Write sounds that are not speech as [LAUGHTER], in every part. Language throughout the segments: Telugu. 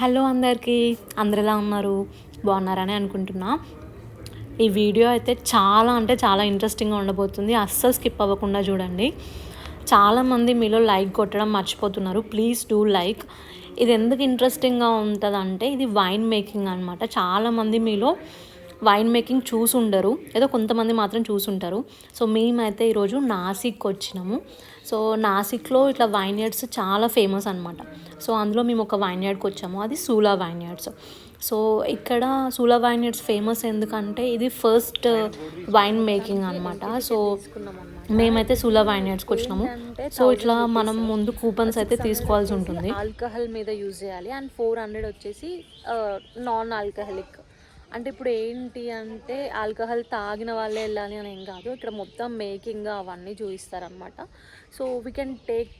హలో అందరికీ అందరు ఎలా ఉన్నారు? బాగున్నారని అనుకుంటున్నా. ఈ వీడియో అయితే చాలా అంటే చాలా ఇంట్రెస్టింగ్గా ఉండబోతుంది. అస్సలు స్కిప్ అవ్వకుండా చూడండి. చాలామంది మీలో లైక్ కొట్టడం మర్చిపోతున్నారు. Please do like. ఇది ఎందుకు ఇంట్రెస్టింగ్గా ఉంటుందంటే ఇది వైన్ మేకింగ్ అనమాట చాలామంది మీలో వైన్ మేకింగ్ చూసుండరు. ఏదో కొంతమంది మాత్రం చూసుంటారు. సో మేమైతే ఈరోజు నాసిక్ వచ్చినాము సో నాసిక్లో ఇట్లా వైన్యార్డ్స్ చాలా ఫేమస్ అనమాట సో అందులో మేము ఒక వైన్యార్డ్కి వచ్చాము. అది సూలా వైన్ యార్డ్స్ సో ఇక్కడ సూలా వైన్యార్డ్స్ ఫేమస్ ఎందుకంటే ఇది ఫస్ట్ వైన్ మేకింగ్ అనమాట సో మేమైతే సూలా వైన్యార్డ్స్కి వచ్చినాము. సో ఇట్లా మనం ముందు కూపన్స్ అయితే తీసుకోవాల్సి ఉంటుంది. ఆల్కహాల్ మీద యూజ్ చేయాలి. అండ్ ఫోర్ హండ్రెడ్ వచ్చేసి నాన్ ఆల్కహాలిక్ అంటే ఇప్పుడు ఏంటి అంటే ఆల్కహాల్ తాగిన వాళ్ళే వెళ్ళాలి అని ఏం కాదు. ఇక్కడ మొత్తం మేకింగ్ అవన్నీ చూపిస్తారనమాట so we can take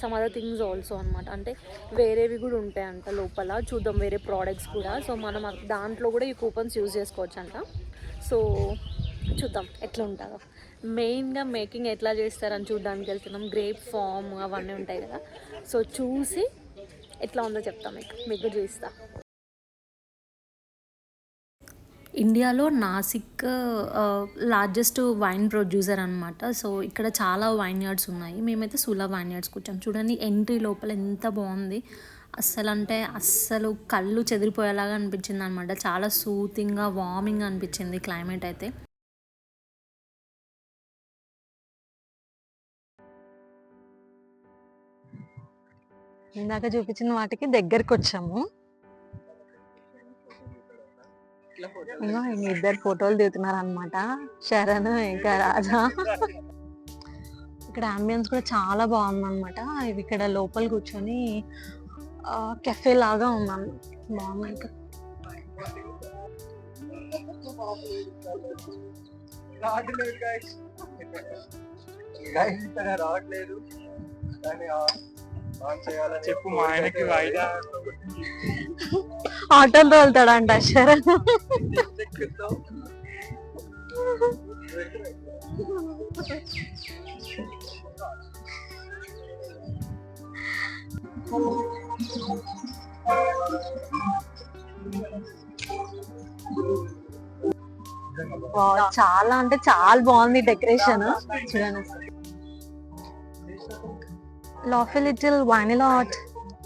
some other things also అనమాట అంటే వేరేవి కూడా ఉంటాయంట లోపల. చూద్దాం వేరే ప్రోడక్ట్స్ కూడా. సో మనం దాంట్లో కూడా ఈ కూపన్స్ యూజ్ చేసుకోవచ్చు అంట సో చూద్దాం ఎట్లా ఉంటుందో. మెయిన్గా మేకింగ్ ఎట్లా చేస్తారని చూడడానికి వెళ్తున్నాం. గ్రేప్ ఫామ్ అవన్నీ ఉంటాయి కదా. సో చూసి ఎట్లా ఉందో చెప్తాం మీకు. మీకు చూస్తా ఇండియాలో నాసిక్ లార్జెస్ట్ వైన్ ప్రొడ్యూసర్ అనమాట సో ఇక్కడ చాలా వైన్ యార్డ్స్ ఉన్నాయి. మేమైతే సులా వైన్ యార్డ్స్కి వచ్చాం చూడండి ఎంట్రీ లోపల ఎంత బాగుంది. అస్సలు అంటే అస్సలు కళ్ళు చెదిరిపోయేలాగా అనిపించింది అనమాట చాలా సూతింగ్గా వార్మింగ్ అనిపించింది క్లైమేట్ అయితే. ఇందాక చూపించిన వాటికి దగ్గరికి వచ్చాము ఇద్దరు ఫోటోలు దిగుతున్నారు అనమాట శరణ్ ఇంకా రాజా ఇక్కడ అంబియన్స్ కూడా చాలా బాగుంది అనమాట ఇది ఇక్కడ లోపల కూర్చొని కెఫే లాగా ఉన్నాను బాగుంది రావట్లేదు. చెప్పు మా ఆయనకి వాయిదా. ఆటోలో వెళ్తాడంట శరణ్. చాలా అంటే చాలా బాగుంది డెకరేషన్. చూడండి. లాఫీ లిటిల్ వానిలా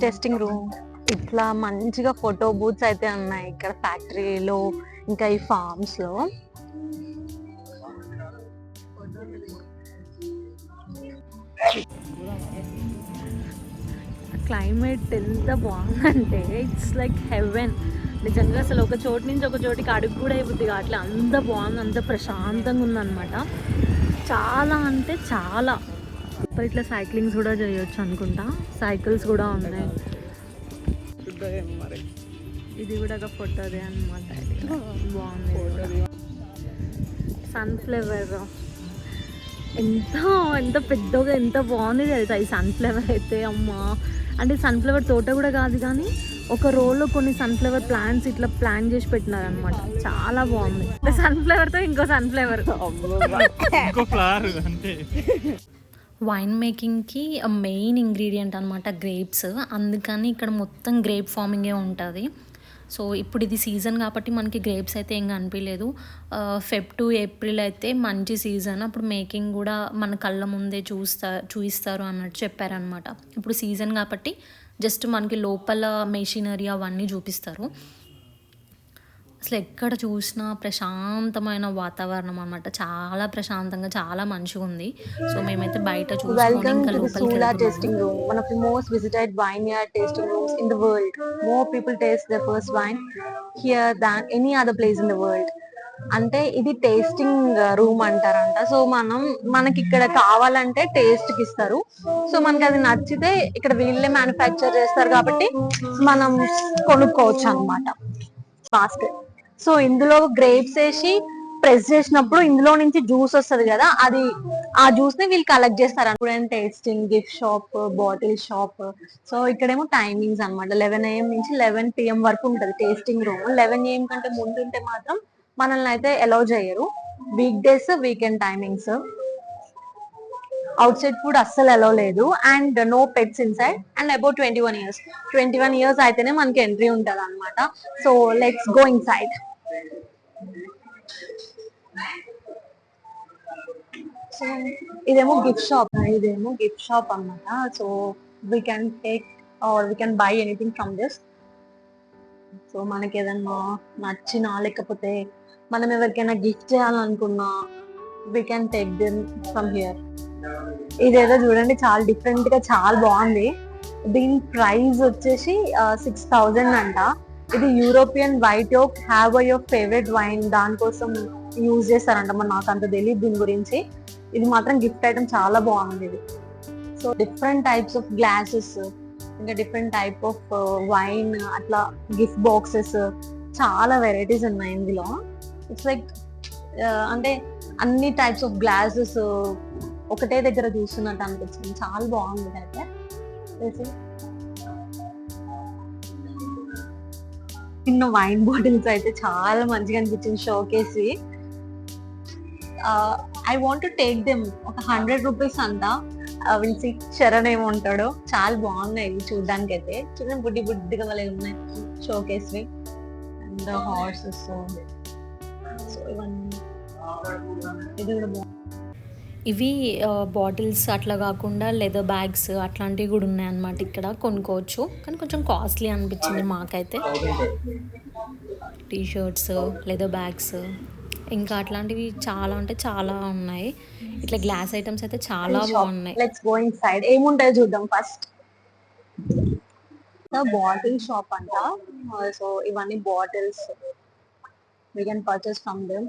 టెస్టింగ్ రూమ్ ఇట్లా మంచిగా ఫోటో బూత్స్ అయితే ఉన్నాయి ఇక్కడ ఫ్యాక్టరీలో ఇంకా ఈ ఫార్మ్స్లో. క్లైమేట్ ఎంత బాగుందంటే ఇట్స్ లైక్ హెవెన్ నిజంగా అసలు ఒక చోటు నుంచి ఒక చోటికి అడుగు కూడా అయిపోద్ది అట్లా అంత బాగుంది అంత ప్రశాంతంగా ఉందన్నమాట. చాలా అంటే చాలా. ఇప్పుడు ఇట్లా సైక్లింగ్స్ కూడా చేయొచ్చు అనుకుంటా. సైకిల్స్ కూడా ఉన్నాయి. మరి? ఇది కూడా ఒక ఫోటోదే అనమాట బాగుంది సన్ఫ్లవర్ ఎంత ఎంత పెద్దగా ఎంత బాగుంది తెలుసా ఈ సన్ఫ్లవర్ అయితే అమ్మా. అంటే సన్ఫ్లవర్ తోట కూడా కాదు కానీ ఒక రోలో కొన్ని సన్ఫ్లవర్ ప్లాంట్స్ ఇట్లా ప్లాన్ చేసి పెట్టినారు అనమాట చాలా బాగుంది. సన్ఫ్లవర్తో ఇంకో సన్ఫ్లవర్ ఇంకో ఫ్లవర్ అంతే వైన్ మేకింగ్కి మెయిన్ ఇంగ్రీడియంట్ అనమాట గ్రేప్స్ అందుకని ఇక్కడ మొత్తం గ్రేప్ ఫార్మింగే ఉంటుంది. సో ఇప్పుడు ఇది సీజన్ కాబట్టి మనకి గ్రేప్స్ అయితే ఏం కనిపించలేదు ఫెబ్ టు ఏప్రిల్ అయితే మంచి సీజన్ అప్పుడు మేకింగ్ కూడా మన కళ్ళ ముందే చూస్తా చూయిస్తారు అన్నట్టు చెప్పారనమాట ఇప్పుడు సీజన్ కాబట్టి జస్ట్ మనకి లోపల మెషినరీ అవన్నీ చూపిస్తారు. అసలు ఎక్కడ చూసినా ప్రశాంతమైన వాతావరణం అనమాట చాలా ప్రశాంతంగా చాలా మంచిగా ఉంది సో మేమైతే బయట చూసుకొని వెల్కమ్ ఇంకా టు ది లోపలికి సూలా వెళ్తున్నాము. Tasting room one of the most visited vineyard tasting rooms in the world more people taste the first wine here than any other place in the world అంటే ఇది టేస్టింగ్ రూమ్ అంటారంట. సో మనం మనకి ఇక్కడ కావాలంటే టేస్ట్కి ఇస్తారు. సో మనకి అది నచ్చితే ఇక్కడ వీళ్ళే మ్యానుఫ్యాక్చర్ చేస్తారు కాబట్టి మనం కొనుక్కోవచ్చు అన్నమాట. బాస్కెట్ సో ఇందులో గ్రేప్స్ వేసి ప్రెస్ చేసినప్పుడు ఇందులో నుంచి జ్యూస్ వస్తుంది కదా అది ఆ జ్యూస్ని వీళ్ళు కలెక్ట్ చేస్తారు అనుకుంటే tasting gift shop bottle shop so ఇక్కడేమో టైమింగ్స్ అన్నమాట. లెవెన్ ఏఎం నుంచి లెవెన్ పిఎం వరకు ఉంటది టేస్టింగ్ రూమ్ లెవెన్ ఏఎం కంటే ముందు ఉంటే మాత్రం మనల్ని అయితే అలౌ చేయరు. Week days weekend timings outside food అస్సలు అలౌ లేదు. And no pets inside and about twenty one years twenty one years అయితేనే మనకి ఎంట్రీ ఉంటుంది అనమాట so let's go inside side so ఇదేమో గిఫ్ట్ షాప్ ఇదేమో గిఫ్ట్ షాప్ అన్నమాట. So we can take or we can buy anything from this so మనకి ఏదన్నా నచ్చినా లేకపోతే మనం ఎవరికైనా గిఫ్ట్ చేయాలనుకున్నా we can take them from here ఇదేదో చూడండి చాలా డిఫరెంట్గా చాలా బాగుంది. దీని ప్రైస్ వచ్చేసి సిక్స్ థౌజండ్ అంట. ఇది European white oak have oak favourite wine దానికోసం యూజ్ చేస్తారంట మరి నాకు అంత తెలియదు దీని గురించి. ఇది మాత్రం గిఫ్ట్ ఐటమ్ చాలా బాగుంది ఇది. So different types of glasses ఇంకా డిఫరెంట్ టైప్ ఆఫ్ వైన్ అట్లా గిఫ్ట్ బాక్సెస్ చాలా వెరైటీస్ ఉన్నాయి ఇందులో. ఇట్స్ లైక్ uh, అంటే అన్ని టైప్స్ ఆఫ్ గ్లాసెస్ ఒకటే దగ్గర చూస్తున్నట్టు అనిపించింది చాలా బాగుంది అయితే. చిన్న వైన్ బాటిల్స్ అయితే చాలా మంచిగా అనిపించింది షోకేసి ఐ వాంట్ టేక్ దెమ్ ఒక హండ్రెడ్ రూపీస్ అంతా విల్ సి చరణ్ ఏమో ఉంటాడో. చాలా బాగున్నాయి చూడడానికి అయితే చిన్న బుడ్డి బుడ్డిగా వలె ఉన్నాయి షోకేస్ అండ్ హార్సెస్ సో ఇవన్నీ. ఇది కూడా బాగుంది. ఇవి బాటిల్స్ అట్లా కాకుండా లెదర్ బ్యాగ్స్ అట్లాంటివి కూడా ఉన్నాయన్నమాట ఇక్కడ కొనుక్కోవచ్చు. కానీ కొంచెం కాస్ట్లీ అనిపించింది మాకైతే. టీ షర్ట్స్ లెదర్ బ్యాగ్స్ ఇంకా అట్లాంటివి చాలా అంటే చాలా ఉన్నాయి. ఇట్లా గ్లాస్ ఐటమ్స్ అయితే చాలా బాగున్నాయి. లెట్స్ గో ఇన్ సైడ్ ఏముంటాయో చూద్దాం ఫస్ట్. బాటిల్ షాప్ అంట. సో ఇవన్నీ bottles we can purchase from them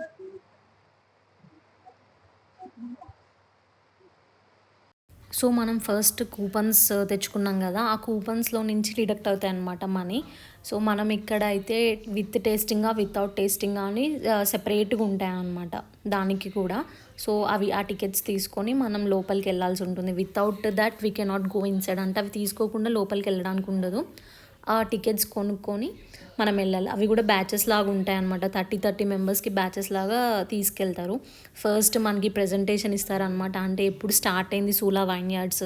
so మనం ఫస్ట్ కూపన్స్ uh, తెచ్చుకున్నాం కదా ఆ కూపన్స్లో నుంచి డిడక్ట్ అవుతాయి అన్నమాట మనీ. సో మనం ఇక్కడ అయితే విత్ టేస్టింగా వితౌట్ టేస్టింగ్ అని uh, సెపరేట్గా ఉంటాయి అన్నమాట దానికి కూడా. సో అవి ఆ టికెట్స్ తీసుకొని మనం లోపలికి వెళ్ళాల్సి ఉంటుంది. Without that we cannot go inside. అంటే అవి తీసుకోకుండా లోపలికి వెళ్ళడానికి ఉండదు. ఆ టికెట్స్ కొనుక్కొని మనం వెళ్ళాలి. అవి కూడా బ్యాచెస్ లాగా ఉంటాయి అనమాట థర్టీ థర్టీ మెంబర్స్కి బ్యాచెస్ లాగా తీసుకెళ్తారు. ఫస్ట్ మనకి ప్రజెంటేషన్ ఇస్తారనమాట అంటే ఎప్పుడు స్టార్ట్ అయింది సూలా వైన్ యార్డ్స్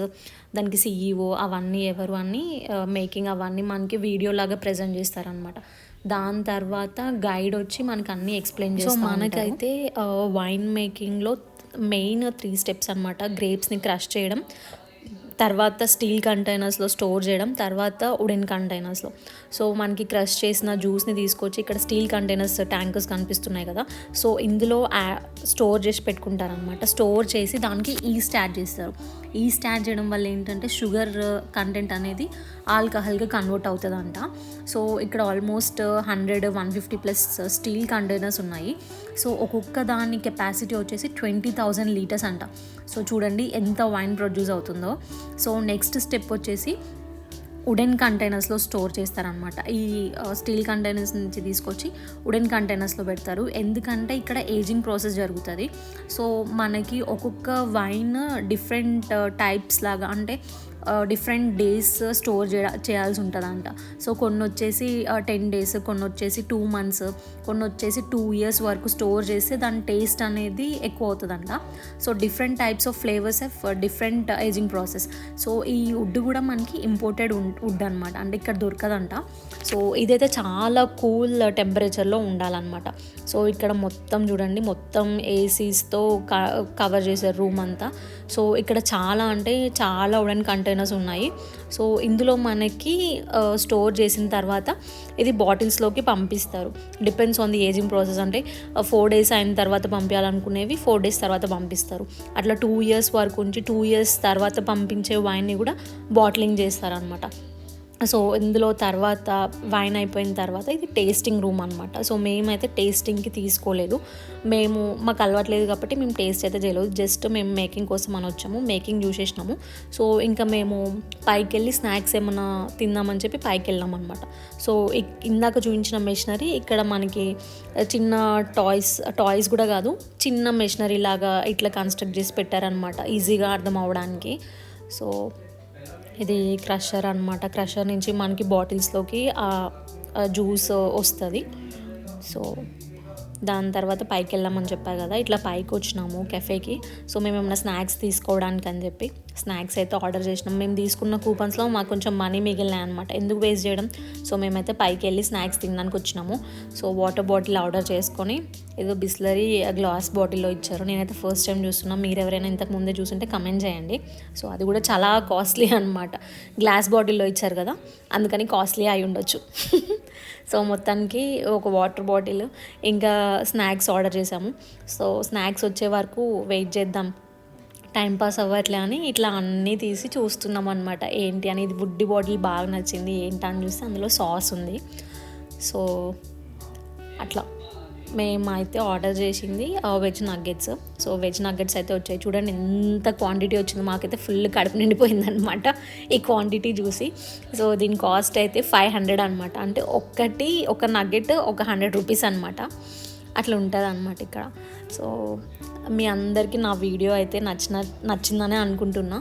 దానికి సీఈఓ అవన్నీ ఎవరు అని మేకింగ్ అవన్నీ మనకి వీడియో లాగా ప్రజెంట్ చేస్తారనమాట దాని తర్వాత గైడ్ వచ్చి మనకి అన్నీ ఎక్స్ప్లెయిన్ చేస్తారు సో మనకైతే వైన్ మేకింగ్లో మెయిన్ త్రీ స్టెప్స్ అనమాట గ్రేప్స్ని క్రష్ చేయడం తర్వాత స్టీల్ కంటైనర్స్లో స్టోర్ చేయడం తర్వాత ఉడెన్ కంటైనర్స్లో. సో మనకి క్రష్ చేసిన జ్యూస్ని తీసుకొచ్చి ఇక్కడ స్టీల్ కంటైనర్స్ ట్యాంకర్స్ కనిపిస్తున్నాయి కదా. సో ఇందులో స్టోర్ చేసి పెట్టుకుంటారనమాట స్టోర్ చేసి దానికి ఈస్ట్ యాడ్ చేస్తారు. ఈస్ట్ యాడ్ చేయడం వల్ల ఏంటంటే షుగర్ కంటెంట్ అనేది ఆల్కహాల్గా కన్వర్ట్ అవుతుందంట. సో ఇక్కడ almost hundred one fifty plus steel containers ఉన్నాయి. సో ఒక్కొక్క దాని కెపాసిటీ వచ్చేసి ట్వంటీ థౌజండ్ లీటర్స్ అంట. సో చూడండి ఎంత వైన్ ప్రొడ్యూస్ అవుతుందో. సో నెక్స్ట్ స్టెప్ వచ్చేసి ఉడెన్ కంటైనర్స్లో స్టోర్ చేస్తారనమాట ఈ స్టీల్ కంటైనర్స్ నుంచి తీసుకొచ్చి ఉడెన్ కంటైనర్స్లో పెడతారు. ఎందుకంటే ఇక్కడ ఏజింగ్ ప్రాసెస్ జరుగుతుంది. సో మనకి ఒక్కొక్క వైన్ డిఫరెంట్ టైప్స్ లాగా అంటే డిఫరెంట్ డేస్ స్టోర్ చేయ చేయాల్సి ఉంటుందంట. సో కొన్ని వచ్చేసి టెన్ డేస్ కొన్ని వచ్చేసి టూ మంత్స్ కొన్ని వచ్చేసి టూ ఇయర్స్ వరకు స్టోర్ చేస్తే దాని టేస్ట్ అనేది ఎక్కువ అవుతుందంట. So different types of flavours of different ageing process so ఈ వుడ్ కూడా మనకి ఇంపోర్టెడ్ వుడ్ అనమాట అంటే ఇక్కడ దొరకదంట. సో ఇదైతే చాలా కూల్ టెంపరేచర్లో uh, ఉండాలన్నమాట. సో ఇక్కడ మొత్తం చూడండి మొత్తం ఏసీస్తో కవర్ చేశారు రూమ్ అంతా. సో ఇక్కడ చాలా అంటే చాలా ఉడన్ కంటైనర్స్ ఉన్నాయి. సో ఇందులో మనకి స్టోర్ చేసిన తర్వాత ఇది బాటిల్స్లోకి పంపిస్తారు. Depends on the ageing process అంటే ఫోర్ డేస్ అయిన తర్వాత పంపించాలనుకునేవి ఫోర్ డేస్ తర్వాత పంపిస్తారు. అట్లా టూ ఇయర్స్ వరకు ఉంచి టూ ఇయర్స్ తర్వాత పంపించే వైన్ని కూడా బాటిలింగ్ చేస్తారనమాట సో ఇందులో తర్వాత వైన్ అయిపోయిన తర్వాత ఇది టేస్టింగ్ రూమ్ అనమాట సో మేమైతే టేస్టింగ్కి తీసుకోలేదు. మేము మాకు అలవాట్లేదు కాబట్టి మేము టేస్ట్ అయితే చేయలేదు. జస్ట్ మేము మేకింగ్ కోసం అని వచ్చాము. మేకింగ్ చూసేసినాము సో ఇంకా మేము పైకి వెళ్ళి స్నాక్స్ ఏమైనా తిందామని చెప్పి పైకి వెళ్ళాం అనమాట సో ఇందాక చూపించిన మెషినరీ ఇక్కడ మనకి చిన్న టాయ్స్ టాయ్స్ కూడా కాదు. చిన్న మెషినరీ లాగా ఇట్లా కన్స్ట్రక్ట్ చేసి పెట్టారనమాట ఈజీగా అర్థం అవడానికి సో ఇది క్రషర్ అనమాట క్రషర్ నుంచి మనకి బాటిల్స్లోకి జ్యూస్ వస్తుంది. సో దాని తర్వాత పైకి వెళ్ళామని చెప్పారు కదా ఇట్లా పైకి వచ్చినాము కెఫేకి. సో మేము ఏమైనా స్నాక్స్ తీసుకోవడానికి అని చెప్పి స్నాక్స్ అయితే ఆర్డర్ చేసినాం. మేము తీసుకున్న కూపన్స్లో మాకు కొంచెం మనీ మిగిలినాయి అనమాట ఎందుకు వేస్ట్ చేయడం? సో మేమైతే పైకి వెళ్ళి స్నాక్స్ తినడానికి వచ్చినాము. సో వాటర్ బాటిల్ ఆర్డర్ చేసుకొని ఏదో బిస్లరీ గ్లాస్ బాటిల్లో ఇచ్చారు. నేనైతే ఫస్ట్ టైం చూస్తున్నాం. మీరు ఎవరైనా ఇంతకు ముందే చూసుంటే కమెంట్ చేయండి. సో అది కూడా చాలా కాస్ట్లీ అనమాట గ్లాస్ బాటిల్లో ఇచ్చారు కదా అందుకని కాస్ట్లీ అయి ఉండొచ్చు. [LAUGHS] సో మొత్తానికి ఒక వాటర్ బాటిల్ ఇంకా స్నాక్స్ ఆర్డర్ చేసాము. సో స్నాక్స్ వచ్చే వరకు వెయిట్ చేద్దాం. టైంపాస్ అవ్వట్లే అని ఇట్లా అన్నీ తీసి చూస్తున్నాం అనమాట ఏంటి అని ఇది బుడ్డి బాటిల్ బాగా నచ్చింది ఏంటని చూస్తే అందులో సాస్ ఉంది. సో అట్లా. మేమైతే ఆర్డర్ చేసింది veg nuggets. So veg nuggets అయితే వచ్చాయి. చూడండి ఎంత క్వాంటిటీ వచ్చింది. మాకైతే ఫుల్ కడుపు నిండిపోయిందనమాట ఈ క్వాంటిటీ చూసి. సో దీని కాస్ట్ అయితే ఫైవ్ హండ్రెడ్ అనమాట అంటే ఒక్కటి ఒక నగ్గెట్ ఒక హండ్రెడ్ రూపీస్ అనమాట అట్లా ఉంటుంది అనమాట ఇక్కడ. సో మీ అందరికీ నా వీడియో అయితే నచ్చిన నచ్చిందనే అనుకుంటున్నా.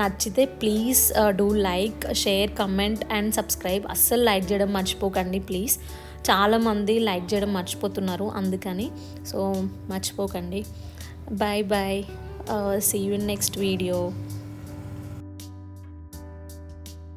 నచ్చితే please do like share comment and subscribe. అస్సలు లైక్ చేయడం మర్చిపోకండి ప్లీజ్. చాలామంది లైక్ చేయడం మర్చిపోతున్నారు అందుకని. సో మర్చిపోకండి. Bye bye see you next video